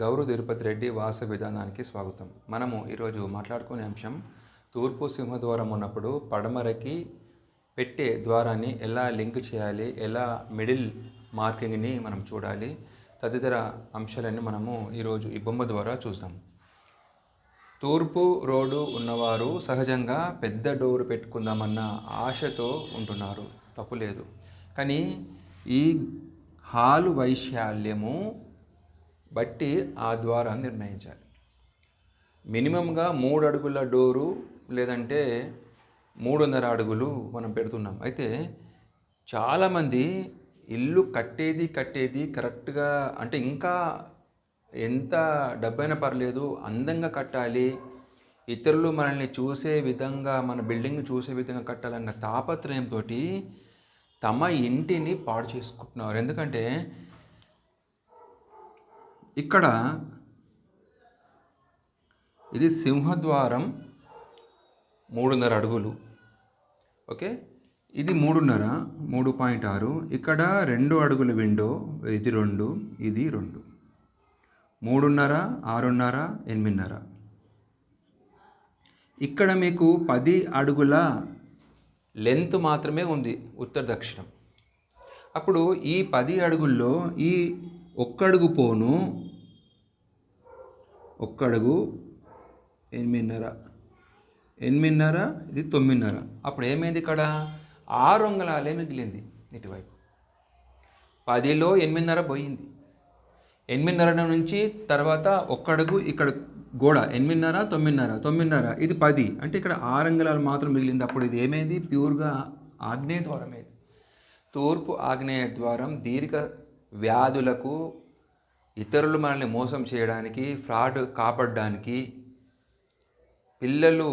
గౌరు తిరుపతి రెడ్డి వాస విధానానికి స్వాగతం. మనము ఈరోజు మాట్లాడుకునే అంశం తూర్పు సింహద్వారం ఉన్నప్పుడు పడమరకి పెట్టే ద్వారాన్ని ఎలా లింక్ చేయాలి ఎలా మిడిల్ మార్కింగ్ని మనం చూడాలి తదితర అంశాలన్నీ మనము ఈరోజు ఈ బొమ్మ ద్వారా చూద్దాం. తూర్పు రోడ్డు ఉన్నవారు సహజంగా పెద్ద డోర్ పెట్టుకుందామన్న ఆశతో ఉంటున్నారు. తప్పు లేదు కానీ ఈ హాలు వైశాల్యము బట్టి ఆ ద్వారా నిర్ణయించాలి. మినిమంగా మూడు అడుగుల డోరు లేదంటే మూడున్నర అడుగులు మనం పెడుతున్నాం. అయితే చాలామంది ఇల్లు కట్టేది కట్టేది కరెక్ట్గా అంటే ఇంకా ఎంత డబ్బైనా పర్లేదు అందంగా కట్టాలి. ఇతరులు మనల్ని చూసే విధంగా మన బిల్డింగ్ చూసే విధంగా కట్టాలన్న తాపత్రయంతో తమ ఇంటిని పాడు చేసుకుంటున్నారు. ఎందుకంటే ఇక్కడ ఇది సింహద్వారం మూడున్నర అడుగులు. ఓకే? ఇది మూడున్నర మూడు పాయింట్ ఆరు. ఇక్కడ రెండు అడుగుల విండో ఇది రెండు ఇది రెండు. మూడున్నర ఆరున్నర ఎనిమిదిన్నర. ఇక్కడ మీకు పది అడుగుల లెంత్ మాత్రమే ఉంది ఉత్తర దక్షిణం. అప్పుడు ఈ పది అడుగుల్లో ఈ ఒక్కడుగు పోను ఒక్కడుగు ఎనిమిదిన్నర. ఎనిమిదిన్నర ఇది తొమ్మిదిన్నర. అప్పుడు ఏమైంది ఇక్కడ? ఆరు అంగళాలే మిగిలింది ఇటువైపు. పదిలో ఎనిమిదిన్నర పోయింది. ఎనిమిదిన్నర నుంచి తర్వాత ఒక్కడుగు ఇక్కడ గోడ ఎనిమిదిన్నర తొమ్మిదిన్నర తొమ్మిదిన్నర ఇది పది. అంటే ఇక్కడ ఆరు అంగుళాలు మాత్రం మిగిలింది. అప్పుడు ఇది ఏమైంది? ప్యూర్గా ఆగ్నేయ ద్వారమేది తూర్పు ఆగ్నేయ ద్వారం దీర్ఘ వ్యాధులకు ఇతరులు మనల్ని మోసం చేయడానికి ఫ్రాడ్ కాపాడడానికి పిల్లలు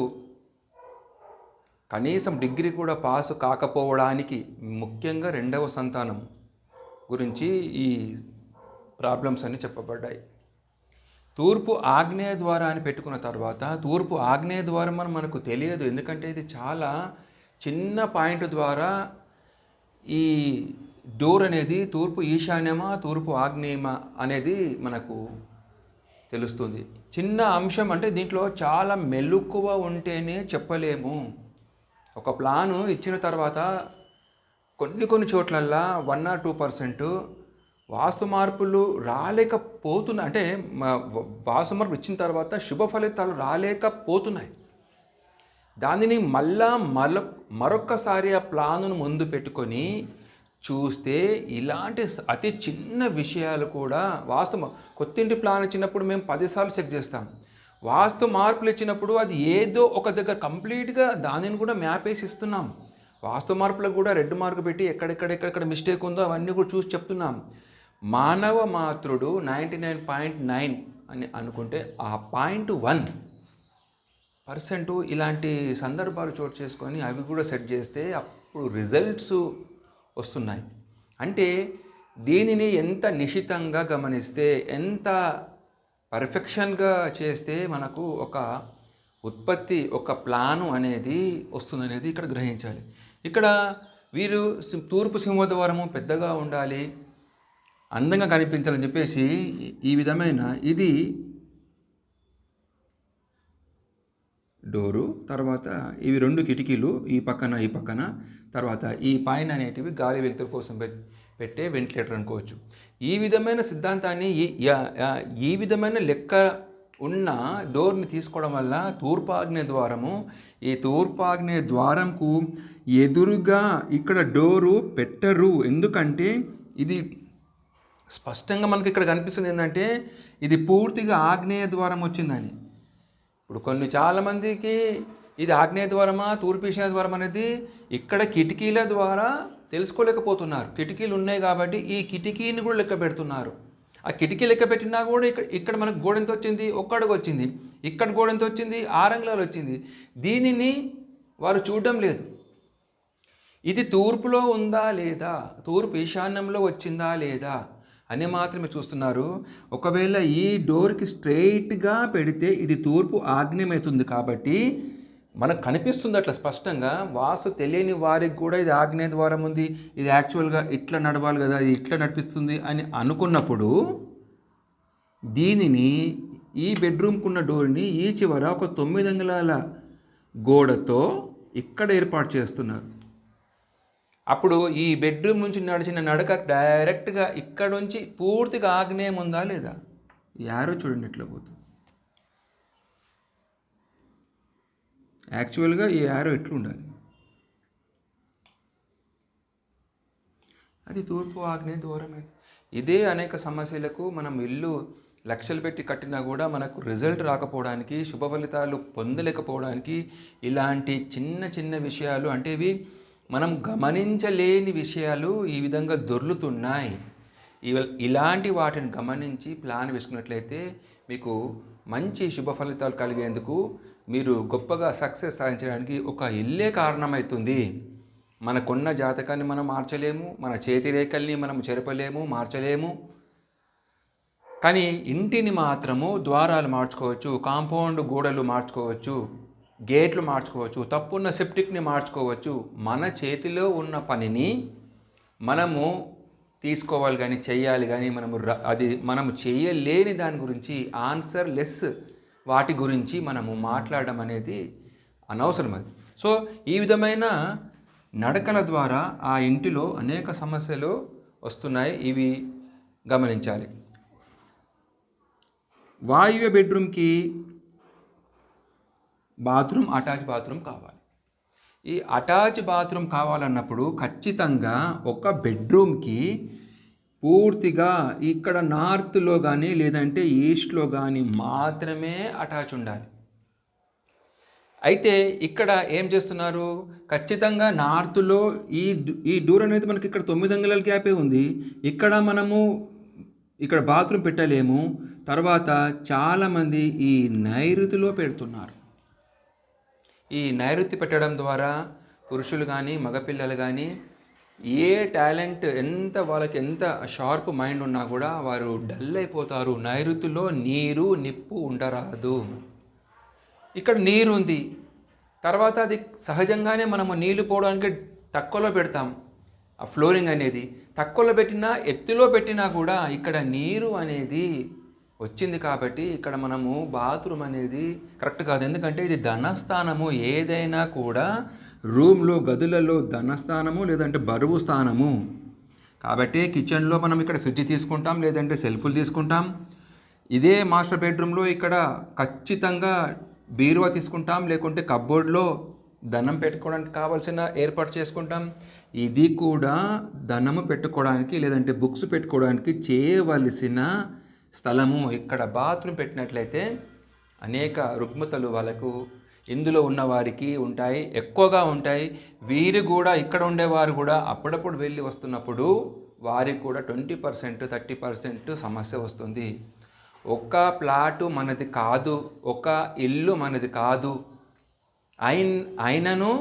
కనీసం డిగ్రీ కూడా పాస్ కాకపోవడానికి ముఖ్యంగా రెండవ సంతానం గురించి ఈ ప్రాబ్లమ్స్ అన్ని చెప్పబడ్డాయి. తూర్పు ఆగ్నేయ ద్వారా అని పెట్టుకున్న తర్వాత తూర్పు ఆగ్నేయ ద్వారం అని మనకు తెలియదు. ఎందుకంటే ఇది చాలా చిన్న పాయింట్ ద్వారా ఈ డోర్ అనేది తూర్పు ఈశాన్యమా తూర్పు ఆగ్నేయమా అనేది మనకు తెలుస్తుంది. చిన్న అంశం అంటే దీంట్లో చాలా మెలకువ ఉంటేనే చెప్పలేము. ఒక ప్లాను ఇచ్చిన తర్వాత కొన్ని కొన్ని చోట్లల్లా one or two percent vastu మార్పులు రాలేకపోతున్నాయి అంటే వాస్తు మార్పు ఇచ్చిన తర్వాత శుభ ఫలితాలు రాలేకపోతున్నాయి. దానిని మళ్ళా మరొ మరొక్కసారి ఆ ప్లానును ముందు పెట్టుకొని చూస్తే ఇలాంటి అతి చిన్న విషయాలు కూడా వాస్తు కొత్తింటి ప్లాన్ ఇచ్చినప్పుడు మేము పదిసార్లు చెక్ చేస్తాం. వాస్తు మార్పులు ఇచ్చినప్పుడు అది ఏదో ఒక దగ్గర కంప్లీట్గా దానిని కూడా మ్యాప్ వేసి ఇస్తున్నాం. వాస్తు మార్పులకు కూడా రెడ్ మార్క్ పెట్టి ఎక్కడెక్కడ ఎక్కడెక్కడ మిస్టేక్ ఉందో అవన్నీ కూడా చూసి చెప్తున్నాం. మానవ మాతృడు నైంటీ నైన్ పాయింట్ నైన్ అని అనుకుంటే ఆ పాయింట్ వన్ పర్సెంట్ ఇలాంటి సందర్భాలు చోటు చేసుకొని అవి కూడా సెట్ చేస్తే అప్పుడు రిజల్ట్స్ వస్తున్నాయి. అంటే దీనిని ఎంత నిశితంగా గమనిస్తే ఎంత పర్ఫెక్షన్గా చేస్తే మనకు ఒక ఉత్పత్తి ఒక ప్లాను అనేది వస్తుందనేది ఇక్కడ గ్రహించాలి. ఇక్కడ వీరు తూర్పు సింహద్వారము పెద్దగా ఉండాలి అందంగా కనిపించాలని చెప్పేసి ఈ విధమైన ఇది డోరు తర్వాత ఇవి రెండు కిటికీలు ఈ పక్కన ఈ పక్కన తర్వాత ఈ పైన అనేటివి గాలి వెలుతురు కోసం పెట్టే వెంటిలేటర్ అనుకోవచ్చు. ఈ విధమైన సిద్ధాంతాన్ని ఈ- ఈ విధమైన లెక్క ఉన్న డోర్ని తీసుకోవడం వల్ల తూర్పాగ్నే ద్వారము ఈ తూర్పాగ్నే ద్వారంకు ఎదురుగా ఇక్కడ డోరు పెట్టరు. ఎందుకంటే ఇది స్పష్టంగా మనకి ఇక్కడ కనిపిస్తుంది ఏంటంటే ఇది పూర్తిగా ఆగ్నేయ ద్వారం వచ్చిందని. ఇప్పుడు కొన్ని చాలామందికి ఇది ఆగ్నేయ ద్వారమా తూర్పు ఈశాన్య ద్వారం అనేది ఇక్కడ కిటికీల ద్వారా తెలుసుకోలేకపోతున్నారు. కిటికీలు ఉన్నాయి కాబట్టి ఈ కిటికీని కూడా లెక్క పెడుతున్నారు. ఆ కిటికీ లెక్క పెట్టినా కూడా ఇక్కడ ఇక్కడ మనకు గోడ ఎంత వచ్చింది? ఒక్కడికి వచ్చింది. ఇక్కడ గోడ ఎంత వచ్చింది? ఆరంగుళాలు వచ్చింది. దీనిని వారు చూడడం లేదు. ఇది తూర్పులో ఉందా లేదా? తూర్పు ఈశాన్యంలో వచ్చిందా లేదా? అని మాత్రమే చూస్తున్నారు. ఒకవేళ ఈ డోర్కి స్ట్రైట్గా పెడితే ఇది తూర్పు ఆగ్నేయమవుతుంది కాబట్టి మనకు కనిపిస్తుంది అట్లా స్పష్టంగా వాస్తు తెలియని వారికి కూడా ఇది ఆగ్నేయ ద్వారం ఉంది. ఇది యాక్చువల్గా ఇట్లా నడవాలి కదా ఇది ఇట్లా నడిపిస్తుంది అని అనుకున్నప్పుడు దీనిని ఈ బెడ్రూమ్కున్న డోర్ని ఈ చివర ఒక తొమ్మిది అంగుళాల గోడతో ఇక్కడ ఏర్పాటు చేస్తున్నారు. అప్పుడు ఈ బెడ్రూమ్ నుంచి నడిచిన నడక డైరెక్ట్గా ఇక్కడ నుంచి పూర్తిగా ఆగ్నేయం ఉందా లేదా? యారో చూడండి ఎట్లా పోతుంది. యాక్చువల్గా ఈ యారో ఎట్లా ఉండాలి అది తూర్పు ఆగ్నేయ దూరమే ఇదే అనేక సమస్యలకు మనం ఇల్లు లక్షలు పెట్టి కట్టినా కూడా మనకు రిజల్ట్ రాకపోవడానికి శుభ ఫలితాలు పొందలేకపోవడానికి ఇలాంటి చిన్న చిన్న విషయాలు అంటే ఇవి మనం గమనించలేని విషయాలు ఈ విధంగా దొర్లుతున్నాయి. ఇలాంటి వాటిని గమనించి ప్లాన్ వేసుకున్నట్లయితే మీకు మంచి శుభ ఫలితాలు కలిగేందుకు మీరు గొప్పగా సక్సెస్ సాధించడానికి ఒక ఇల్లే కారణమవుతుంది మనకున్న జాతకాన్ని మనం మార్చలేము మన చేతి రేఖల్ని మనం చెరపలేము మార్చలేము. కానీ ఇంటిని మాత్రము ద్వారాలు మార్చుకోవచ్చు కాంపౌండ్ గోడలు మార్చుకోవచ్చు. గేట్లు మార్చుకోవచ్చు తప్పున్న సెప్టిక్ని మార్చుకోవచ్చు. మన చేతిలో ఉన్న పనిని మనము తీసుకోవాలి కానీ చేయాలి కానీ మనము అది మనము చేయలేని దాని గురించి ఆన్సర్ లెస్ వాటి గురించి మనము మాట్లాడడం అనేది అనవసరం అది. సో ఈ విధమైన నడకల ద్వారా ఆ ఇంటిలో అనేక సమస్యలు వస్తున్నాయి. ఇవి గమనించాలి. వాయువ్య బెడ్రూమ్కి బాత్రూమ్ అటాచ్ బాత్రూమ్ కావాలి. ఈ అటాచ్ బాత్రూమ్ కావాలన్నప్పుడు ఖచ్చితంగా ఒక బెడ్రూమ్కి పూర్తిగా ఇక్కడ నార్త్లో కానీ లేదంటే ఈస్ట్లో కానీ మాత్రమే అటాచ్ ఉండాలి. అయితే ఇక్కడ ఏం చేస్తున్నారు? ఖచ్చితంగా నార్త్లో ఈ ఈ డోర్ అనేది మనకి ఇక్కడ తొమ్మిది అంగుళాల గ్యాపే ఉంది. ఇక్కడ మనము ఇక్కడ బాత్రూమ్ పెట్టలేము. తర్వాత చాలామంది ఈ నైరుతిలో పెడుతున్నారు. ఈ నైరుతి పెట్టడం ద్వారా పురుషులు కానీ మగపిల్లలు కానీ ఏ టాలెంట్ ఎంత వాళ్ళకి ఎంత షార్ప్ మైండ్ ఉన్నా కూడా వారు డల్ అయిపోతారు. నైరుతిలో నీరు నిప్పు ఉండరాదు. ఇక్కడ నీరు ఉంది. తర్వాత అది సహజంగానే మనము నీళ్ళు పోవడానికి తక్కువలో పెడతాం. ఆ ఫ్లోరింగ్ అనేది తక్కువలో పెట్టినా ఎత్తులో పెట్టినా కూడా ఇక్కడ నీరు అనేది వచ్చింది కాబట్టి ఇక్కడ మనము బాత్రూమ్ అనేది కరెక్ట్ కాదు. ఎందుకంటే ఇది ధనస్థానము. ఏదైనా కూడా రూమ్లో గదులలో ధనస్థానము లేదంటే బరువు స్థానము. కాబట్టి కిచెన్లో మనం ఇక్కడ ఫ్రిడ్జ్ తీసుకుంటాం లేదంటే సెల్ఫ్లు తీసుకుంటాం. ఇదే మాస్టర్ బెడ్రూమ్లో ఇక్కడ ఖచ్చితంగా బీరువా తీసుకుంటాం లేకుంటే కబ్బోర్డ్లో ధనం పెట్టుకోవడానికి కావాల్సిన ఏర్పాటు చేసుకుంటాం. ఇది కూడా ధనము పెట్టుకోవడానికి లేదంటే బుక్స్ పెట్టుకోవడానికి చేయవలసిన స్థలము ఇక్కడ బాత్రూమ్ పెట్టినట్లయితే అనేక రుగ్మతలు వాళ్ళకు ఇందులో ఉన్న వారికి ఉంటాయి ఎక్కువగా ఉంటాయి. వీరు కూడా ఇక్కడ ఉండేవారు కూడా అప్పుడప్పుడు వెళ్ళి వస్తున్నప్పుడు వారికి కూడా ట్వంటీ పర్సెంట్ థర్టీ పర్సెంట్ సమస్య వస్తుంది. ఒక్క ప్లాటు మనది కాదు ఒక ఇల్లు మనది కాదు. అయిన్ అయినను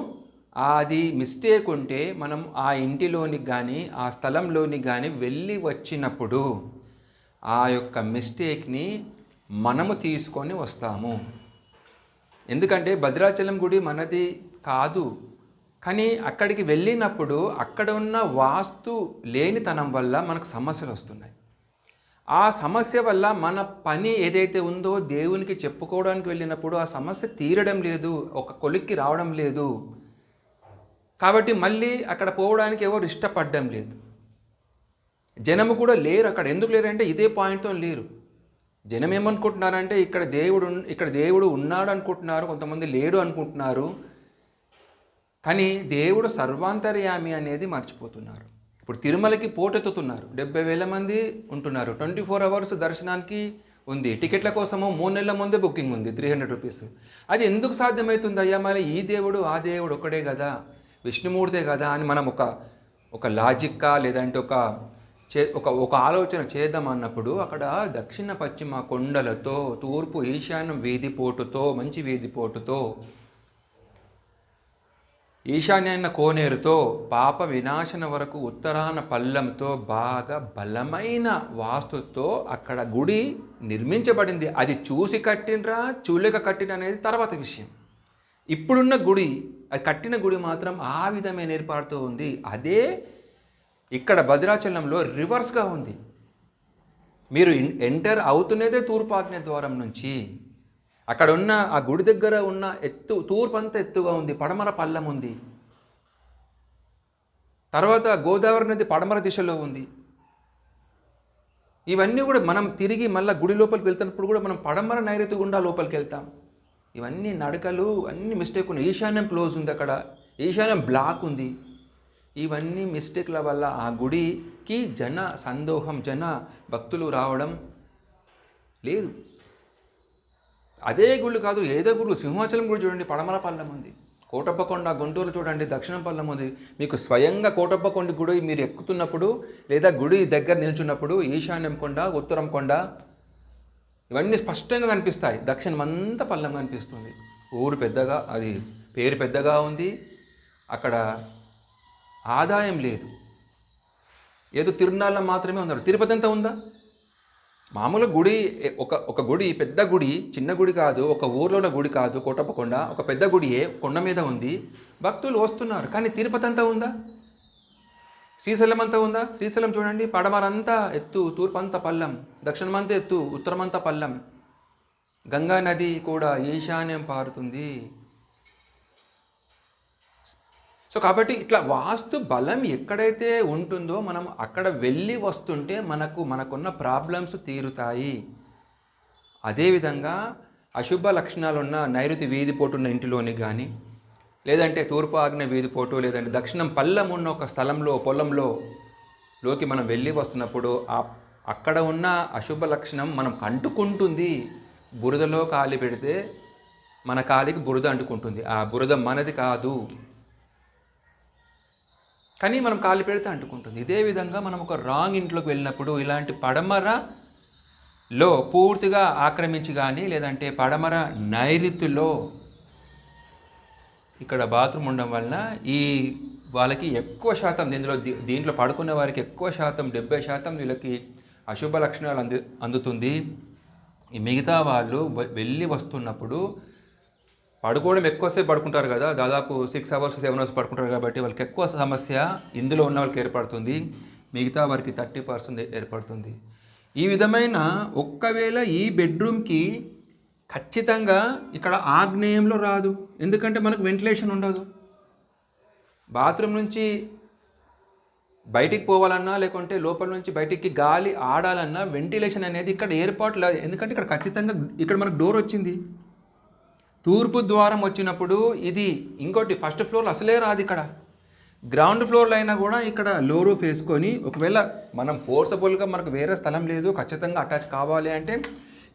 అది మిస్టేక్ ఉంటే మనం ఆ ఇంటిలోనికి కానీ ఆ స్థలంలోనికి కానీ వెళ్ళి వచ్చినప్పుడు ఆ యొక్క మిస్టేక్ని మనము తీసుకొని వస్తాము. ఎందుకంటే భద్రాచలం గుడి మనది కాదు. కానీ అక్కడికి వెళ్ళినప్పుడు అక్కడ ఉన్న వాస్తు లేనితనం వల్ల మనకు సమస్యలు వస్తున్నాయి. ఆ సమస్య వల్ల మన పని ఏదైతే ఉందో దేవునికి చెప్పుకోవడానికి వెళ్ళినప్పుడు ఆ సమస్య తీరడం లేదు ఒక కొలిక్కి రావడం లేదు. కాబట్టి మళ్ళీ అక్కడ పోవడానికి ఎవరు ఇష్టపడడం లేదు. జనము కూడా లేరు అక్కడ. ఎందుకు లేరంటే ఇదే పాయింట్తో లేరు. జనం ఏమనుకుంటున్నారంటే ఇక్కడ దేవుడు ఇక్కడ దేవుడు ఉన్నాడు అనుకుంటున్నారు కొంతమంది లేడు అనుకుంటున్నారు. కానీ దేవుడు సర్వాంతర్యామి అనేది మర్చిపోతున్నారు. ఇప్పుడు తిరుమలకి పోటెత్తుతున్నారు. డెబ్బై వేల మంది ఉంటున్నారు. ట్వంటీ ఫోర్ అవర్స్ దర్శనానికి ఉంది. టికెట్ల కోసము మూడు నెలల ముందే బుకింగ్ ఉంది త్రీ హండ్రెడ్ రూపీస్ అది ఎందుకు సాధ్యమవుతుంది అయ్యా? మరి ఈ దేవుడు ఆ దేవుడు ఒకడే కదా? విష్ణుమూర్తే కదా అని మనం ఒక ఒక లాజిక్కా లేదంటే ఒక చే ఒక ఒక ఆలోచన చేద్దాం అన్నప్పుడు అక్కడ దక్షిణ పశ్చిమ కొండలతో తూర్పు ఈశాన్యం వీధిపోటుతో మంచి వీధిపోటుతో ఈశాన్యాన్న కోనేరుతో పాప వినాశన వరకు ఉత్తరాన పల్లంతో బాగా బలమైన వాస్తుతో అక్కడ గుడి నిర్మించబడింది. అది చూసి కట్టినరా చూలేక కట్టిన అనేది తర్వాత విషయం. ఇప్పుడున్న గుడి అది కట్టిన గుడి మాత్రం ఆ విధమైన ఏర్పాటుతో ఉంది. అదే ఇక్కడ భద్రాచలంలో రివర్స్గా ఉంది. మీరు ఎంటర్ అవుతున్నదే తూర్పు ఆగ్నేయ ద్వారం నుంచి. అక్కడ ఉన్న ఆ గుడి దగ్గర ఉన్న ఎత్తు తూర్పు అంతా ఎత్తుగా ఉంది. పడమర పల్లం ఉంది. తర్వాత గోదావరి నది పడమర దిశలో ఉంది. ఇవన్నీ కూడా మనం తిరిగి మళ్ళీ గుడి లోపలికి వెళ్తున్నప్పుడు కూడా మనం పడమర నైరుతి గుండా లోపలికి వెళ్తాం. ఇవన్నీ నడకలు అన్ని మిస్టేక్ ఉన్నాయి. ఈశాన్యం క్లోజ్ ఉంది అక్కడ. ఈశాన్యం బ్లాక్ ఉంది. ఇవన్నీ మిస్టేక్ల వల్ల ఆ గుడికి జన సందోహం జన భక్తులు రావడం లేదు. అదే గుళ్ళు కాదు ఏదో గుళ్ళు. సింహాచలం గుడి చూడండి పడమల పల్లెం ఉంది. కోటప్పకొండ గుంటూరు చూడండి దక్షిణం పల్లం ఉంది. మీకు స్వయంగా కోటప్పకొండ గుడి మీరు ఎక్కుతున్నప్పుడు లేదా గుడి దగ్గర నిల్చున్నప్పుడు ఈశాన్యం కొండ ఉత్తరం కొండ ఇవన్నీ స్పష్టంగా కనిపిస్తాయి. దక్షిణం అంతా పల్లం కనిపిస్తుంది. ఊరు పెద్దగా అది పేరు పెద్దగా ఉంది. అక్కడ ఆదాయం లేదు. ఏదో తిరునాళ్ళ మాత్రమే ఉన్నారు. తిరుపతి అంతా ఉందా? మామూలు గుడి ఒక ఒక గుడి పెద్ద గుడి చిన్న గుడి కాదు ఒక ఊర్లో ఉన్న గుడి కాదు కోటప్పకొండ ఒక పెద్ద గుడియే కొండ మీద ఉంది. భక్తులు వస్తున్నారు. కానీ తిరుపతి అంతా ఉందా? శ్రీశైలం అంతా ఉందా? శ్రీశైలం చూడండి పడమరంతా ఎత్తు తూర్పంత పల్లం దక్షిణమంతా ఎత్తు ఉత్తరమంతా పల్లం. గంగా నది కూడా ఈశాన్యం పారుతుంది. సో కాబట్టి ఇట్లా వాస్తు బలం ఎక్కడైతే ఉంటుందో మనం అక్కడ వెళ్ళి వస్తుంటే మనకు మనకున్న ప్రాబ్లమ్స్ తీరుతాయి. అదేవిధంగా అశుభ లక్షణాలు ఉన్న నైరుతి వీధిపోటున్న ఇంటిలోని కానీ లేదంటే తూర్పు ఆగ్నేయ వీధిపోటు లేదంటే దక్షిణం పల్లం ఉన్న ఒక స్థలంలో పొలంలో లోకి మనం వెళ్ళి వస్తున్నప్పుడు ఆ అక్కడ ఉన్న అశుభ లక్షణం మనం అంటుకుంటుంది. బురదలో కాలి పెడితే మన కాలికి బురద అంటుకుంటుంది. ఆ బురద మనది కాదు. కానీ మనం కాలు పెడితే అంటుకుంటుంది. ఇదే విధంగా మనం ఒక రాంగ్ ఇంట్లోకి వెళ్ళినప్పుడు ఇలాంటి పడమరలో పూర్తిగా ఆక్రమించి కానీ లేదంటే పడమర నైరుతిలో ఇక్కడ బాత్రూమ్ ఉండడం వలన ఈ వాళ్ళకి ఎక్కువ శాతం దీనిలో దీ- దీంట్లో పడుకునే వారికి ఎక్కువ శాతం డెబ్బై శాతం వీళ్ళకి అశుభ లక్షణాలు అంది అందుతుంది. ఈ మిగతా వాళ్ళు వెళ్ళి వస్తున్నప్పుడు పడుకోవడం ఎక్కువసేపు పడుకుంటారు కదా దాదాపు సిక్స్ అవర్స్ సెవెన్ అవర్స్ పడుకుంటారు కాబట్టి వాళ్ళకి ఎక్కువ సమస్య ఇందులో ఉన్న వాళ్ళకి ఏర్పడుతుంది. మిగతా వారికి థర్టీ పర్సెంట్ ఏర్పడుతుంది. ఈ విధమైన ఒక్కవేళ ఈ బెడ్రూమ్కి ఖచ్చితంగా ఇక్కడ ఆగ్నేయంలో రాదు. ఎందుకంటే మనకు వెంటిలేషన్ ఉండదు. బాత్రూమ్ నుంచి బయటికి పోవాలన్నా లేకుంటే లోపల నుంచి బయటికి గాలి ఆడాలన్నా వెంటిలేషన్ అనేది ఇక్కడ ఏర్పాటు లేదు ఎందుకంటే ఇక్కడ ఖచ్చితంగా ఇక్కడ మనకు డోర్ వచ్చింది. తూర్పు ద్వారం వచ్చినప్పుడు ఇది ఇంకోటి ఫస్ట్ ఫ్లోర్ అసలే రాదు ఇక్కడ. గ్రౌండ్ ఫ్లోర్లో అయినా కూడా ఇక్కడ లో రూఫ్ వేసుకొని ఒకవేళ మనం ఫోర్సబుల్గా మనకు వేరే స్థలం లేదు ఖచ్చితంగా అటాచ్ కావాలి అంటే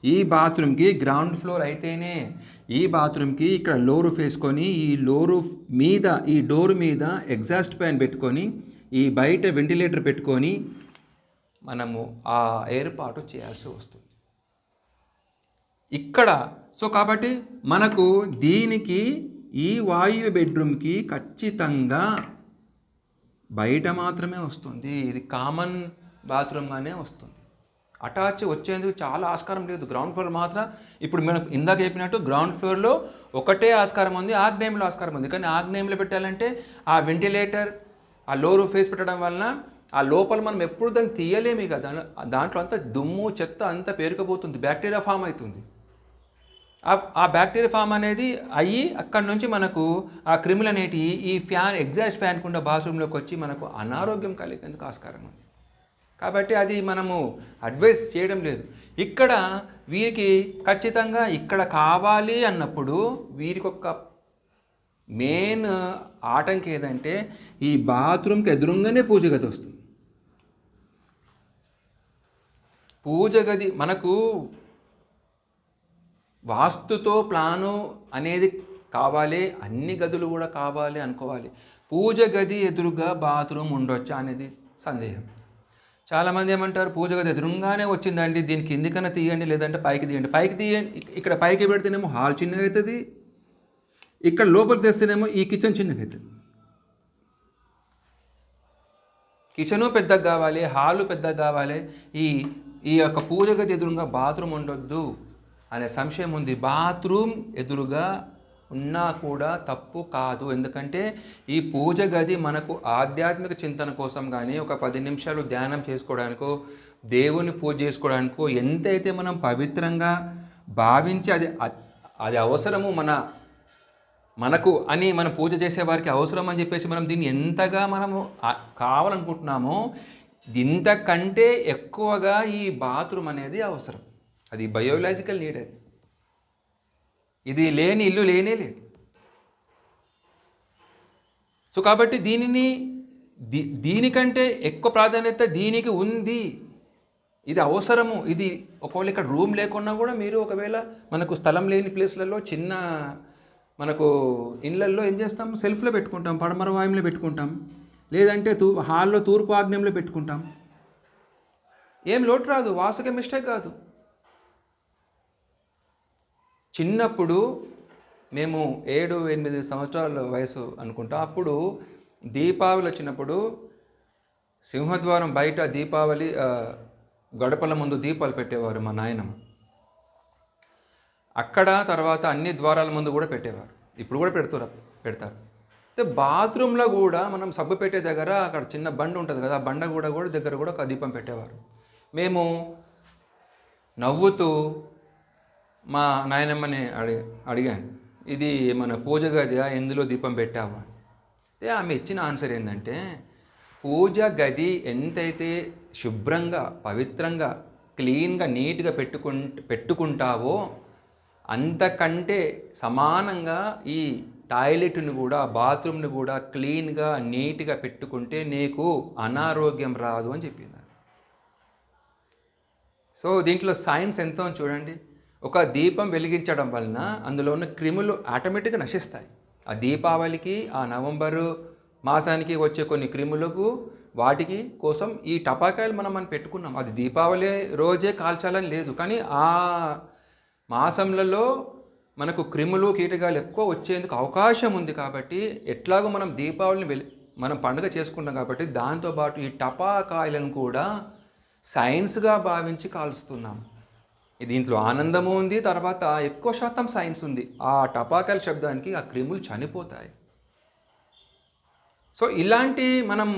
ఈ బాత్రూమ్కి గ్రౌండ్ ఫ్లోర్ అయితేనే ఈ బాత్రూమ్కి ఇక్కడ లో రూఫ్ వేసుకొని ఈ లో రూఫ్ మీద ఈ డోర్ మీద ఎగ్జాస్ట్ ఫ్యాన్ పెట్టుకొని ఈ బయట వెంటిలేటర్ పెట్టుకొని మనము ఆ ఏర్పాటు చేయాల్సి వస్తుంది. ఇక్కడ సో కాబట్టి మనకు దీనికి ఈ వాయువ్య బెడ్రూమ్కి ఖచ్చితంగా బయట మాత్రమే వస్తుంది. ఇది కామన్ బాత్రూమ్గానే వస్తుంది. అటాచ్ వచ్చేందుకు చాలా ఆస్కారం లేదు. గ్రౌండ్ ఫ్లోర్ మాత్రం ఇప్పుడు మనం ఇందాక చెప్పినట్టు గ్రౌండ్ ఫ్లోర్లో ఒకటే ఆస్కారం ఉంది ఆగ్నేయంలో ఆస్కారం ఉంది. కానీ ఆగ్నేయంలో పెట్టాలంటే ఆ వెంటిలేటర్ ఆ లో రూఫ్ ఫేస్ పెట్టడం వలన ఆ లోపల మనం ఎప్పుడు దాన్ని తీయలేము ఇక దాని దాంట్లో అంతా దుమ్ము చెత్త అంతా పేరుకుపోతుంది. బ్యాక్టీరియా ఫామ్ అవుతుంది. ఆ- బ్యాక్టీరియా ఫామ్ అనేది అయ్యి అక్కడి నుంచి మనకు ఆ క్రిములు అనేటి ఈ ఫ్యాన్ ఎగ్జాస్ట్ ఫ్యాన్ కుండా బాత్రూంలోకి వచ్చి మనకు అనారోగ్యం కలిగేందుకు ఆస్కారం ఉంది. కాబట్టి అది మనము అడ్వైస్ చేయడం లేదు. ఇక్కడ వీరికి ఖచ్చితంగా ఇక్కడ కావాలి అన్నప్పుడు వీరికి ఒక మెయిన్ ఆటంకం ఏదంటే ఈ బాత్రూమ్కి ఎదురుగానే పూజ గది వస్తుంది. పూజ గది మనకు వాస్తుతో ప్లాను అనేది కావాలి అన్ని గదులు కూడా కావాలి అనుకోవాలి. పూజ గది ఎదురుగా బాత్రూమ్ ఉండొచ్చా అనేది సందేహం. చాలామంది ఏమంటారు పూజ గది ఎదురుగానే వచ్చిందండి దీని కిందికన్నా తీయండి లేదంటే పైకి తీయండి. పైకి తీయండి ఇక్కడ పైకి పెడితేనేమో హాల్ చిన్నగా అవుతుంది ఇక్కడ లోపలికి తెస్తేనేమో ఈ కిచెన్ చిన్నగా అవుతుంది కిచెను పెద్దగా కావాలి హాలు పెద్దగా కావాలి ఈ ఈ యొక్క పూజ గది ఎదురుగా బాత్రూమ్ ఉండొద్దు. అనే సంశయం ఉంది. బాత్రూమ్ ఎదురుగా ఉన్నా కూడా తప్పు కాదు. ఎందుకంటే ఈ పూజ గది మనకు ఆధ్యాత్మిక చింతన కోసం కానీ ఒక పది నిమిషాలు ధ్యానం చేసుకోవడానికో దేవుని పూజ చేసుకోవడానికో ఎంతైతే మనం పవిత్రంగా భావించి అది అది అవసరము మన మనకు అని మనం పూజ చేసే వారికి అవసరం అని చెప్పేసి మనం దీన్ని ఎంతగా మనము కావాలనుకుంటున్నామో ఇంతకంటే ఎక్కువగా ఈ బాత్రూమ్ అనేది అవసరం. అది బయోలాజికల్ నీడ్ అది. ఇది లేని ఇల్లు లేనే లేదు. సో కాబట్టి దీనిని దీ దీనికంటే ఎక్కువ ప్రాధాన్యత దీనికి ఉంది. ఇది అవసరము. ఇది ఒకవేళ ఇక్కడ రూమ్ లేకున్నా కూడా మీరు ఒకవేళ మనకు స్థలం లేని ప్లేస్లలో చిన్న మనకు ఇళ్ళల్లో ఏం చేస్తాం? సెల్ఫ్లో పెట్టుకుంటాం పడమర వాయుంలో పెట్టుకుంటాం. లేదంటే తూ హాల్లో తూర్పు ఆగ్నేయంలో పెట్టుకుంటాం. ఏం లోటు రాదు. వాసుకే మిస్టేక్ కాదు. చిన్నప్పుడు మేము ఏడు ఎనిమిది సంవత్సరాల వయసు అనుకుంటా అప్పుడు దీపావళి వచ్చినప్పుడు సింహద్వారం బయట దీపావళి గడపల ముందు దీపాలు పెట్టేవారు మా నాయనమ్మ. అక్కడ తర్వాత అన్ని ద్వారాల ముందు కూడా పెట్టేవారు. ఇప్పుడు కూడా పెడుతున్నారు పెడతారు. అయితే బాత్రూంలో కూడా మనం సబ్బు పెట్టే దగ్గర అక్కడ చిన్న బండ ఉంటుంది కదా ఆ బండ కూడా కూడా దగ్గర కూడా ఒక దీపం పెట్టేవారు. మేము నవ్వుతూ మా నాయనమ్మని అడి అడిగాను. ఇది మన పూజ గది ఎందులో దీపం పెట్టావా? అయితే ఆమె ఇచ్చిన ఆన్సర్ ఏంటంటే పూజ గది ఎంతైతే శుభ్రంగా పవిత్రంగా క్లీన్గా నీట్గా పెట్టుకుం పెట్టుకుంటావో అంతకంటే సమానంగా ఈ టాయిలెట్ని కూడా బాత్రూమ్ని కూడా క్లీన్గా నీట్గా పెట్టుకుంటే నీకు అనారోగ్యం రాదు అని చెప్పింది సో దీంట్లో సైన్స్ ఎంతో చూడండి. ఒక దీపం వెలిగించడం వలన అందులో ఉన్న క్రిములు ఆటోమేటిక్గా నశిస్తాయి. ఆ దీపావళికి ఆ నవంబరు మాసానికి వచ్చే కొన్ని క్రిములకు వాటికి కోసం ఈ టపాకాయలు మనం మనం పెట్టుకున్నాం. అది దీపావళి రోజే కాల్చాలని లేదు. కానీ ఆ మాసంలలో మనకు క్రిములు కీటకాలు ఎక్కువ వచ్చేందుకు అవకాశం ఉంది కాబట్టి ఎట్లాగో మనం దీపావళిని వెలి మనం పండుగ చేసుకుంటాం కాబట్టి దాంతోపాటు ఈ టపాకాయలను కూడా సైన్స్గా భావించి కాలుస్తున్నాం. దీంట్లో ఆనందము ఉంది తర్వాత ఎక్కువ శాతం సైన్స్ ఉంది. ఆ టపాకాయల శబ్దానికి ఆ క్రిములు చనిపోతాయి. సో ఇలాంటి మనం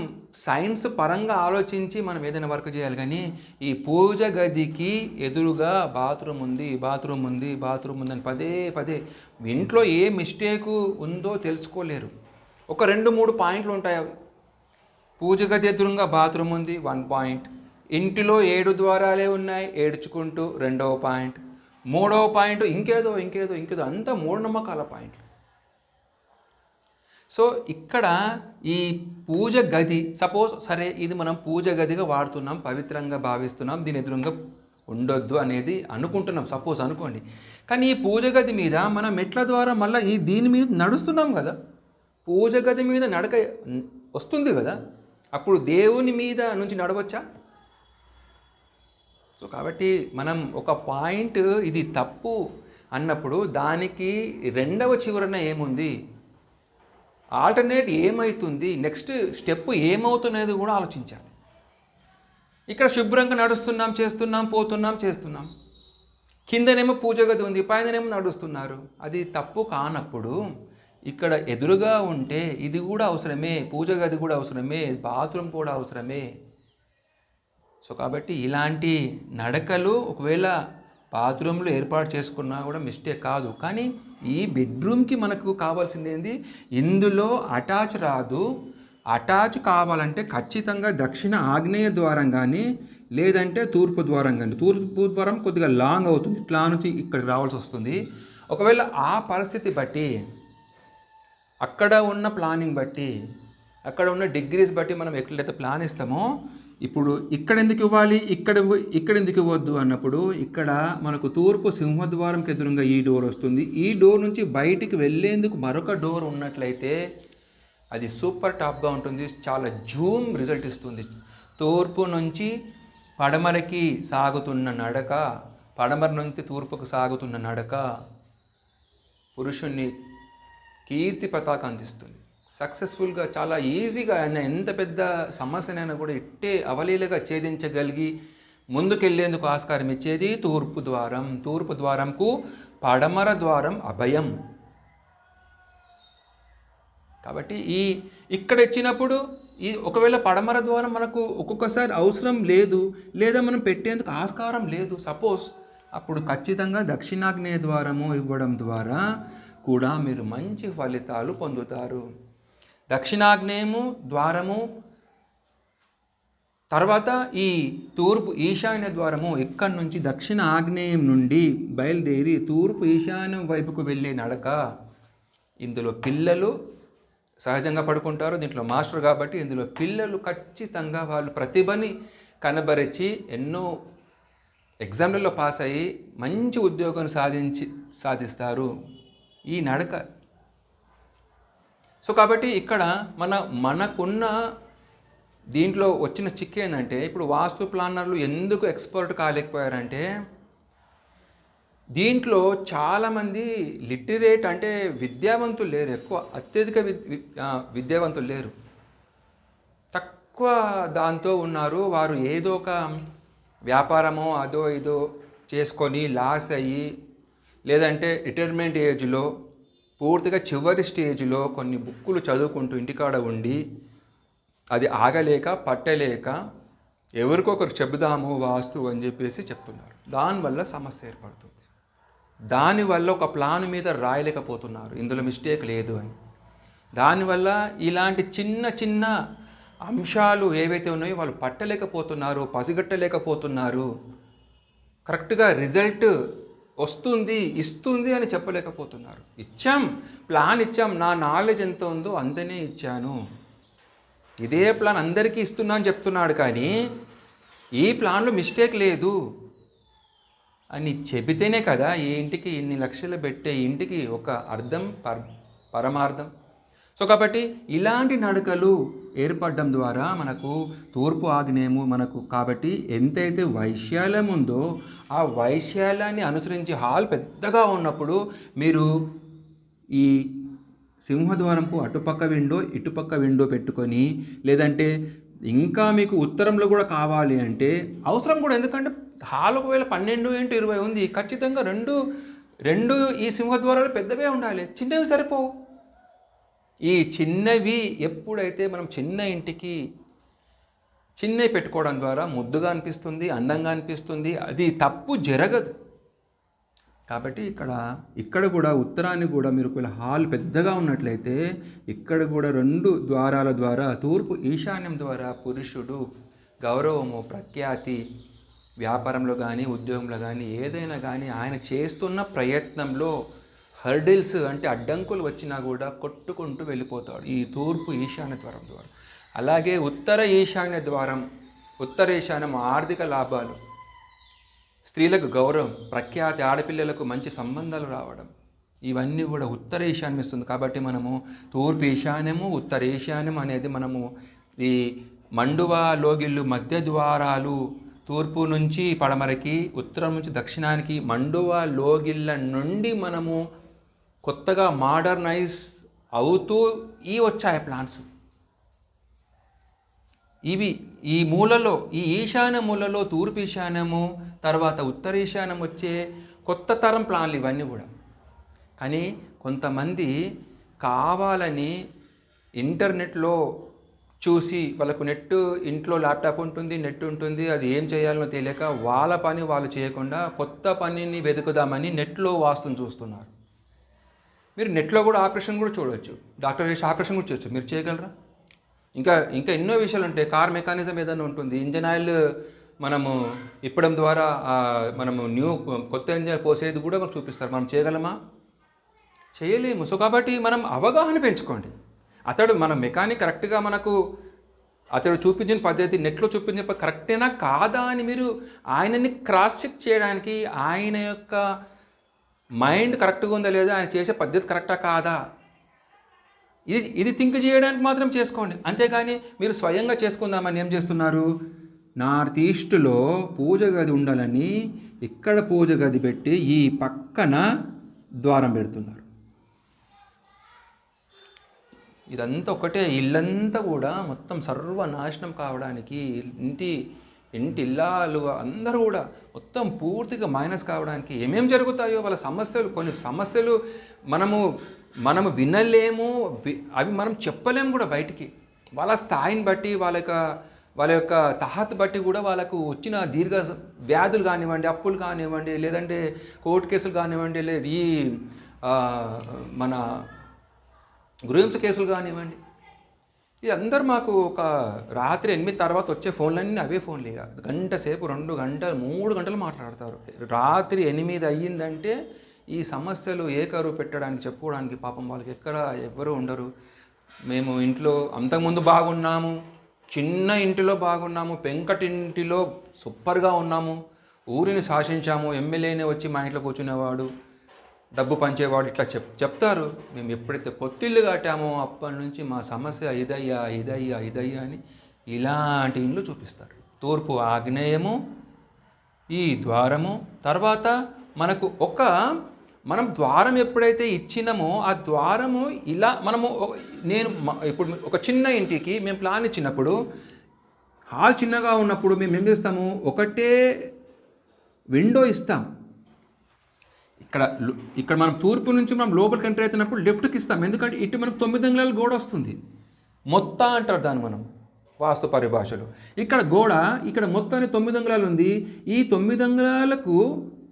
సైన్స్ పరంగా ఆలోచించి మనం ఏదైనా వర్క్ చేయాలి కానీ ఈ పూజ గదికి ఎదురుగా బాత్రూమ్ ఉంది బాత్రూమ్ ఉంది బాత్రూమ్ ఉందని పదే పదే ఇంట్లో ఏ మిస్టేకు ఉందో తెలుసుకోలేరు. ఒక రెండు మూడు పాయింట్లు ఉంటాయి. అవి పూజ గది ఎదురుగా బాత్రూమ్ ఉంది వన్ పాయింట్. ఇంటిలో ఏడు ద్వారాలే ఉన్నాయి ఏడ్చుకుంటూ రెండవ పాయింట్. మూడవ పాయింట్ ఇంకేదో ఇంకేదో ఇంకేదో అంతా మూఢనమ్మకాల పాయింట్లు. సో ఇక్కడ ఈ పూజ గది సపోజ్ సరే ఇది మనం పూజ గదిగా వాడుతున్నాం పవిత్రంగా భావిస్తున్నాం దీని ఎదురుగా ఉండొద్దు అనేది అనుకుంటున్నాం సపోజ్ అనుకోండి. కానీ ఈ పూజ గది మీద మన మెట్ల ద్వారా మళ్ళీ ఈ దీని మీద నడుస్తున్నాం కదా. పూజ గది మీద నడక వస్తుంది కదా. అప్పుడు దేవుని మీద నుంచి నడవచ్చా? సో కాబట్టి మనం ఒక పాయింట్ ఇది తప్పు అన్నప్పుడు దానికి రెండవ చివరన ఏముంది? ఆల్టర్నేట్ ఏమవుతుంది నెక్స్ట్ స్టెప్ ఏమవుతున్నది కూడా ఆలోచించాలి. ఇక్కడ శుభ్రంగా నడుస్తున్నాం చేస్తున్నాం పోతున్నాం చేస్తున్నాం. కిందనేమో పూజ గది ఉంది పైననేమో నడుస్తున్నారు. అది తప్పు కానప్పుడు ఇక్కడ ఎదురుగా ఉంటే ఇది కూడా అవసరమే పూజ గది కూడా అవసరమే బాత్రూమ్ కూడా అవసరమే. సో కాబట్టి ఇలాంటి నడకలు ఒకవేళ బాత్రూంలో ఏర్పాటు చేసుకున్నా కూడా మిస్టేక్ కాదు. కానీ ఈ బెడ్రూమ్కి మనకు కావాల్సింది ఏంది? ఇందులో అటాచ్ రాదు. అటాచ్ కావాలంటే ఖచ్చితంగా దక్షిణ ఆగ్నేయ ద్వారం కానీ లేదంటే తూర్పు ద్వారం కానీ తూర్పు ద్వారం కొద్దిగా లాంగ్ అవుతుంది. ఇట్లా నుంచి ఇక్కడికి రావాల్సి వస్తుంది. ఒకవేళ ఆ పరిస్థితి బట్టి అక్కడ ఉన్న ప్లానింగ్ బట్టి అక్కడ ఉన్న డిగ్రీస్ బట్టి మనం ఎక్కడైతే ప్లాన్ ఇస్తామో ఇప్పుడు ఇక్కడ ఎందుకు ఇవ్వాలి? ఇక్కడ ఇక్కడ ఎందుకు ఇవ్వద్దు అన్నప్పుడు ఇక్కడ మనకు తూర్పు సింహద్వారంకి ఎదురుగా ఈ డోర్ వస్తుంది. ఈ డోర్ నుంచి బయటికి వెళ్ళేందుకు మరొక డోర్ ఉన్నట్లయితే అది సూపర్ టాప్గా ఉంటుంది. చాలా జూమ్ రిజల్ట్ ఇస్తుంది. తూర్పు నుంచి పడమరకి సాగుతున్న నడక పడమర నుంచి తూర్పుకు సాగుతున్న నడక పురుషుణ్ణి కీర్తి పతాక అందిస్తుంది. సక్సెస్ఫుల్గా చాలా ఈజీగా ఆయన ఎంత పెద్ద సమస్యనైనా కూడా ఇట్టే అవలీలగా ఛేదించగలిగి ముందుకెళ్ళేందుకు ఆస్కారం ఇచ్చేది తూర్పు ద్వారం. తూర్పు ద్వారంకు పడమర ద్వారం అభయం. కాబట్టి ఈ ఇక్కడ ఇచ్చినప్పుడు ఈ ఒకవేళ పడమర ద్వారం మనకు ఒక్కొక్కసారి అవసరం లేదు లేదా మనం పెట్టేందుకు ఆస్కారం లేదు. సపోజ్ అప్పుడు ఖచ్చితంగా దక్షిణాగ్నేయ ద్వారము ఇవ్వడం ద్వారా కూడా మీరు మంచి ఫలితాలు పొందుతారు. దక్షిణాగ్నేయము ద్వారము తర్వాత ఈ తూర్పు ఈశాన్య ద్వారము ఇక్కడి నుంచి దక్షిణ ఆగ్నేయం నుండి బయలుదేరి తూర్పు ఈశాన్యం వైపుకు వెళ్ళే నడక ఇందులో పిల్లలు సహజంగా పడుకుంటారు దీంట్లో మాస్టర్ కాబట్టి ఇందులో పిల్లలు ఖచ్చితంగా వాళ్ళు ప్రతిభని కనబరిచి ఎన్నో ఎగ్జామ్లలో పాస్ అయ్యి మంచి ఉద్యోగం సాధించి సాధిస్తారు. ఈ నడక సో కాబట్టి ఇక్కడ మన మనకున్న దీంట్లో వచ్చిన చిక్ ఏంటంటే ఇప్పుడు వాస్తు ప్లానర్లు ఎందుకు ఎక్స్పర్ట్ కాలేకపోయారంటే దీంట్లో చాలామంది లిటరేట్ అంటే విద్యావంతులు లేరు ఎక్కువ అత్యధిక విద్ విద్యావంతులు లేరు. తక్కువ దాంతో ఉన్నారు వారు ఏదో ఒక వ్యాపారమో అదో ఇదో చేసుకొని లాస్ అయ్యి లేదంటే రిటైర్మెంట్ ఏజ్లో పూర్తిగా చివరి స్టేజ్లో కొన్ని బుక్కులు చదువుకుంటూ ఇంటికాడ ఉండి అది ఆగలేక పట్టలేక ఎవరికొకరు చెబుదాము వాస్తు అని చెప్పేసి చెప్తున్నారు. దానివల్ల సమస్య ఏర్పడుతుంది. దానివల్ల ఒక ప్లాన్ మీద రాయలేకపోతున్నారు. ఇందులో మిస్టేక్ లేదు అని. దానివల్ల ఇలాంటి చిన్న చిన్న అంశాలు ఏవైతే ఉన్నాయో వాళ్ళు పట్టలేకపోతున్నారు పసిగట్టలేకపోతున్నారు. కరెక్ట్గా రిజల్ట్ వస్తుంది ఇస్తుంది అని చెప్పలేకపోతున్నారు. ఇచ్చాం ప్లాన్ ఇచ్చాం నా నాలెడ్జ్ ఎంత ఉందో అందనే ఇచ్చాను. ఇదే ప్లాన్ అందరికీ ఇస్తున్నా అని చెప్తున్నాడు కానీ ఈ ప్లాన్లో మిస్టేక్ లేదు. అని చెబితేనే కదా ఈ ఇంటికి ఇన్ని లక్షలు పెట్టే ఇంటికి ఒక అర్థం పర పరమార్థం సో కాబట్టి ఇలాంటి నడకలు ఏర్పడడం ద్వారా మనకు తూర్పు ఆగ్నేయము మనకు కాబట్టి ఎంతైతే వైశాల్యం ఉందో ఆ వైశాల్యాన్ని అనుసరించి హాల్ పెద్దగా ఉన్నప్పుడు మీరు ఈ సింహద్వారంకు అటుపక్క విండో ఇటుపక్క విండో పెట్టుకొని లేదంటే ఇంకా మీకు ఉత్తరంలో కూడా కావాలి అంటే అవసరం కూడా ఎందుకంటే హాల్ ఒకవేళ పన్నెండు ఇంటూ ఇరవై ఉంది ఖచ్చితంగా రెండు రెండు ఈ సింహద్వారాలు పెద్దవే ఉండాలి. చిన్నవి సరిపోవు. ఈ చిన్నవి ఎప్పుడైతే మనం చిన్న ఇంటికి చిన్నవి పెట్టుకోవడం ద్వారా ముద్దుగా అనిపిస్తుంది అందంగా అనిపిస్తుంది అది తప్పు జరగదు. కాబట్టి ఇక్కడ ఇక్కడ కూడా ఉత్తరాన్ని కూడా మీరు ఒకవేళ హాల్ పెద్దగా ఉన్నట్లయితే ఇక్కడ కూడా రెండు ద్వారాల ద్వారా తూర్పు ఈశాన్యం ద్వారా పురుషుడు గౌరవము ప్రఖ్యాతి వ్యాపారంలో కానీ ఉద్యోగంలో కానీ ఏదైనా కానీ ఆయన చేస్తున్న ప్రయత్నంలో హర్డిల్స్ అంటే అడ్డంకులు వచ్చినా కూడా కొట్టుకుంటూ వెళ్ళిపోతాడు ఈ తూర్పు ఈశాన్య ద్వారం ద్వారా. అలాగే ఉత్తర ఈశాన్య ద్వారం ఉత్తర ఈశాన్యం ఆర్థిక లాభాలు స్త్రీలకు గౌరవం ప్రఖ్యాతి ఆడపిల్లలకు మంచి సంబంధాలు రావడం ఇవన్నీ కూడా ఉత్తర ఈశాన్యం ఇస్తుంది. కాబట్టి మనము తూర్పు ఈశాన్యము ఉత్తర ఈశాన్యం అనేది మనము ఈ మండువా లోగిళ్ళు మధ్య ద్వారాలు తూర్పు నుంచి పడమరకి ఉత్తరం నుంచి దక్షిణానికి మండువా లోగిళ్ళ నుండి మనము కొత్తగా మోడర్నైజ్ అవుతూ ఈ వచ్చాయి ప్లాన్స్ ఇవి ఈ మూలలో ఈ ఈశాన్య మూలలో తూర్పు ఈశాన్యము తర్వాత ఉత్తర ఈశాన్యం వచ్చే కొత్త తరం ప్లాన్లు ఇవన్నీ కూడా. కానీ కొంతమంది కావాలని ఇంటర్నెట్లో చూసి వాళ్ళకు నెట్ ఇంట్లో ల్యాప్టాప్ ఉంటుంది నెట్ ఉంటుంది అది ఏం చేయాలనో తెలియక వాళ్ళ పని వాళ్ళు చేయకుండా కొత్త పనిని వెతుకుదామని నెట్లో వాస్తుని చూస్తున్నారు. మీరు నెట్లో కూడా ఆపరేషన్ కూడా చూడవచ్చు. డాక్టర్ చేసే ఆపరేషన్ కూడా చేయొచ్చు మీరు చేయగలరా? ఇంకా ఇంకా ఎన్నో విషయాలు ఉంటాయి. కార్ మెకానిజం ఏదైనా ఉంటుంది. ఇంజన్ ఆయిల్ మనము ఇప్పడం ద్వారా మనము న్యూ కొత్త ఇంజన్ పోసేది కూడా మనకు చూపిస్తారు. మనం చేయగలమా? చేయలేము. సో కాబట్టి మనం అవగాహన పెంచుకోండి. అతడు మన మెకానిక్ కరెక్ట్గా మనకు అతడు చూపించిన పద్ధతి నెట్లో చూపించిన కరెక్టేనా కాదా అని మీరు ఆయనని క్రాస్ చెక్ చేయడానికి ఆయన యొక్క మైండ్ కరెక్ట్గా ఉందా లేదా ఆయన చేసే పద్ధతి కరెక్టా కాదా? ఇది ఇది థింక్ చేయడానికి మాత్రం చేసుకోండి. అంతేగాని మీరు స్వయంగా చేసుకుందామని ఏం చేస్తున్నారు? నార్త్ ఈస్ట్లో పూజ గది ఉండాలని ఇక్కడ పూజ గది పెట్టి ఈ పక్కన ద్వారం పెడుతున్నారు. ఇదంతా ఒకటే. ఇల్లంతా కూడా మొత్తం సర్వనాశనం కావడానికి ఇంటి ఇంటిల్లాలు అందరూ కూడా మొత్తం పూర్తిగా మైనస్ కావడానికి ఏమేం జరుగుతాయో వాళ్ళ సమస్యలు కొన్ని సమస్యలు మనము మనము వినలేము అవి మనం చెప్పలేము కూడా బయటికి. వాళ్ళ స్థాయిని బట్టి వాళ్ళ యొక్క వాళ్ళ యొక్క తహత్ బట్టి కూడా వాళ్ళకు వచ్చిన దీర్ఘ వ్యాధులు కానివ్వండి అప్పులు కానివ్వండి లేదంటే కోర్టు కేసులు కానివ్వండి లేదు ఈ మన గృహింస కేసులు కానివ్వండి ఇది అందరు మాకు ఒక రాత్రి ఎనిమిది తర్వాత వచ్చే ఫోన్లన్నీ అవే ఫోన్లు ఇక. గంట సేపు రెండు గంటలు మూడు గంటలు మాట్లాడతారు. రాత్రి ఎనిమిది అయ్యిందంటే ఈ సమస్యలు ఏకరు పెట్టడానికి చెప్పుకోవడానికి పాపం వాళ్ళకి ఎక్కడ ఎవ్వరూ ఉండరు. మేము ఇంట్లో అంతకుముందు బాగున్నాము చిన్న ఇంటిలో బాగున్నాము పెంకటింటిలో సూపర్గా ఉన్నాము ఊరిని శాసించాము ఎమ్మెల్యేనే వచ్చి మా ఇంట్లో కూర్చునేవాడు. డబ్బు పంచేవాడు ఇట్లా చెప్ చెప్తారు. మేము ఎప్పుడైతే కొట్టిల్లు కట్టామో అప్పటి నుంచి మా సమస్య ఇదయ్యా ఇదయ్యా ఇదయ్యా అని ఇలాంటి ఇండ్లు చూపిస్తారు. తూర్పు ఆగ్నేయము ఈ ద్వారము తర్వాత మనకు ఒక మనం ద్వారం ఎప్పుడైతే ఇచ్చినామో ఆ ద్వారము ఇలా మనము నేను ఇప్పుడు ఒక చిన్న ఇంటికి మేము ప్లాన్ ఇచ్చినప్పుడు హాల్ చిన్నగా ఉన్నప్పుడు మేము ఏం చేస్తాము? ఒకటే విండో ఇస్తాం. ఇక్కడ ఇక్కడ మనం తూర్పు నుంచి మనం లోపలికి ఎంటర్ అవుతున్నప్పుడు లెఫ్ట్కి ఇస్తాం. ఎందుకంటే ఇటు మనకు తొమ్మిది అంగుళాల గోడ వస్తుంది. మొత్త అంటారు దాన్ని మనం వాస్తు పరిభాషలో. ఇక్కడ గోడ ఇక్కడ మొత్తాన్ని తొమ్మిది అంగుళాలు ఉంది. ఈ తొమ్మిది అంగుళాలకు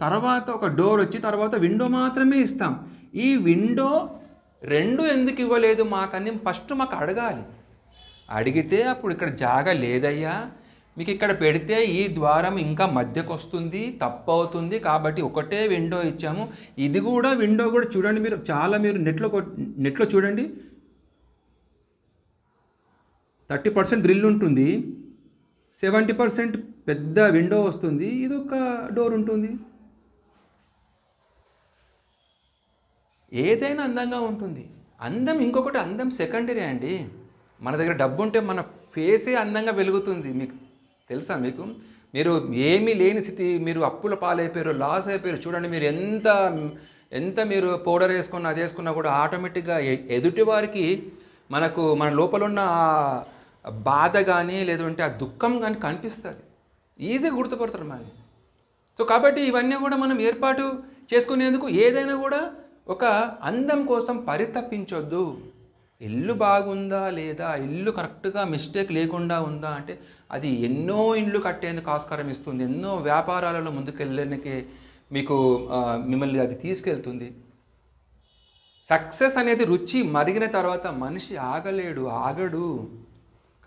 తర్వాత ఒక డోర్ వచ్చి తర్వాత విండో మాత్రమే ఇస్తాం. ఈ విండో రెండు ఎందుకు ఇవ్వలేదు మాకని ఫస్ట్ మాకు అడగాలి. అడిగితే అప్పుడు ఇక్కడ జాగా లేదయ్యా. మీకు ఇక్కడ పెడితే ఈ ద్వారం ఇంకా మధ్యకు వస్తుంది తప్పు అవుతుంది కాబట్టి ఒకటే విండో ఇచ్చాము. ఇది కూడా విండో కూడా చూడండి మీరు. చాలా మీరు నెట్లో నెట్లో చూడండి. థర్టీ పర్సెంట్ గ్రిల్ ఉంటుంది. సెవెంటీ పర్సెంట్ పెద్ద విండో వస్తుంది. ఇది ఒక డోర్ ఉంటుంది. ఏదైనా అందంగా ఉంటుంది. అందం ఇంకొకటి అందం సెకండరీ అండి. మన దగ్గర డబ్బు ఉంటే మన ఫేసే అందంగా వెలుగుతుంది. మీకు తెలుసా మీకు? మీరు ఏమీ లేని స్థితి మీరు అప్పుల పాలైపోయారు లాస్ అయిపోయారు. చూడండి మీరు ఎంత ఎంత మీరు పౌడర్ వేసుకున్నా అది వేసుకున్నా కూడా ఆటోమేటిక్గా ఎదుటి వారికి మనకు మన లోపల ఉన్న ఆ బాధ కానీ లేదంటే ఆ దుఃఖం కానీ కనిపిస్తుంది. ఈజీగా గుర్తుపడతారు మనల్ని సో కాబట్టి ఇవన్నీ కూడా మనం ఏర్పాటు చేసుకునేందుకు ఏదైనా కూడా ఒక అందం కోసం పరితపించొద్దు. ఇల్లు బాగుందా లేదా? ఇల్లు కరెక్ట్గా మిస్టేక్ లేకుండా ఉందా? అంటే అది ఎన్నో ఇండ్లు కట్టేందుకు ఆస్కారం ఇస్తుంది. ఎన్నో వ్యాపారాలలో ముందుకెళ్ళడానికి మీకు మిమ్మల్ని అది తీసుకెళ్తుంది. సక్సెస్ అనేది రుచి మరిగిన తర్వాత మనిషి ఆగలేడు ఆగడు.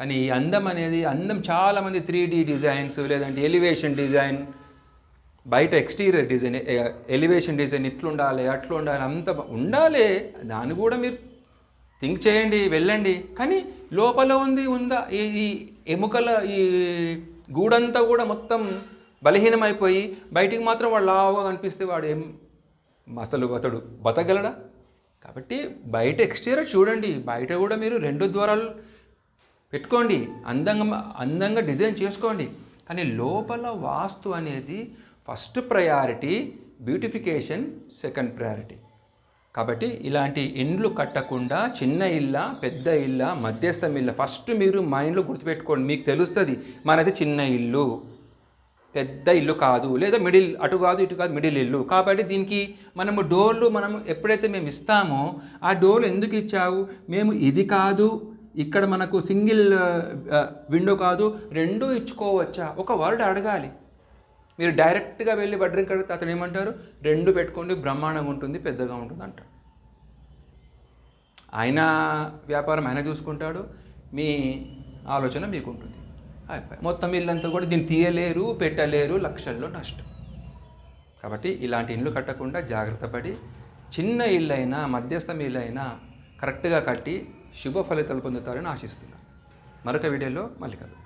కానీ ఈ అందం అనేది అందం చాలామంది త్రీ డీ డిజైన్స్ లేదంటే ఎలివేషన్ డిజైన్ బయట ఎక్స్టీరియర్ డిజైన్ ఎలివేషన్ డిజైన్ ఇట్లుండాలి అట్లుండాలి అంత ఉండాలి. దాన్ని కూడా మీరు థింక్ చేయండి వెళ్ళండి. కానీ లోపల ఉంది ఉందా? ఈ ఈ ఎముకల ఈ గూడంతా కూడా మొత్తం బలహీనమైపోయి బయటికి మాత్రం వాడు లావుగా కనిపిస్తే వాడు ఏం అసలు అతడు బతకగలడా? కాబట్టి బయట ఎక్స్టీరియర్ చూడండి. బయట కూడా మీరు రెండు ద్వారాలు పెట్టుకోండి. అందంగా అందంగా డిజైన్ చేసుకోండి. కానీ లోపల వాస్తు అనేది first priority beautification second priority. కాబట్టి ఇలాంటి ఇండ్లు కట్టకుండా చిన్న ఇళ్ళ పెద్ద ఇళ్ళ మధ్యస్థం ఇళ్ళ ఫస్ట్ మీరు మైండ్లో గుర్తుపెట్టుకోండి. మీకు తెలుస్తుంది మనది చిన్న ఇల్లు. పెద్ద ఇల్లు కాదు లేదా మిడిల్ అటు కాదు ఇటు కాదు మిడిల్ ఇల్లు. కాబట్టి దీనికి మనము డోర్లు మనం ఎప్పుడైతే మేము ఇస్తామో ఆ డోర్లు ఎందుకు ఇచ్చావు? మేము ఇది కాదు ఇక్కడ మనకు సింగిల్ విండో కాదు రెండు ఇచ్చుకోవచ్చా? ఒక వర్డ్ అడగాలి. మీరు డైరెక్ట్గా వెళ్ళి బడ్రింగ్ కడిగితే అతను ఏమంటారు? రెండు పెట్టుకోండి బ్రహ్మాండంగా ఉంటుంది పెద్దగా ఉంటుంది అంటారు ఆయన వ్యాపారం ఆయన చూసుకుంటాడు మీ ఆలోచన మీకు ఉంటుంది అయిపోయి. మొత్తం ఇల్లంతా కూడా దీన్ని తీయలేరు పెట్టలేరు లక్షల్లో నష్టం. కాబట్టి ఇలాంటి ఇల్లు కట్టకుండా జాగ్రత్త పడి చిన్న ఇల్లు అయినా మధ్యస్థం ఇల్లు అయినా కరెక్ట్గా కట్టి శుభ ఫలితాలు పొందుతారని ఆశిస్తున్నాను మరొక వీడియోలో మళ్ళీ కలుద్దాం.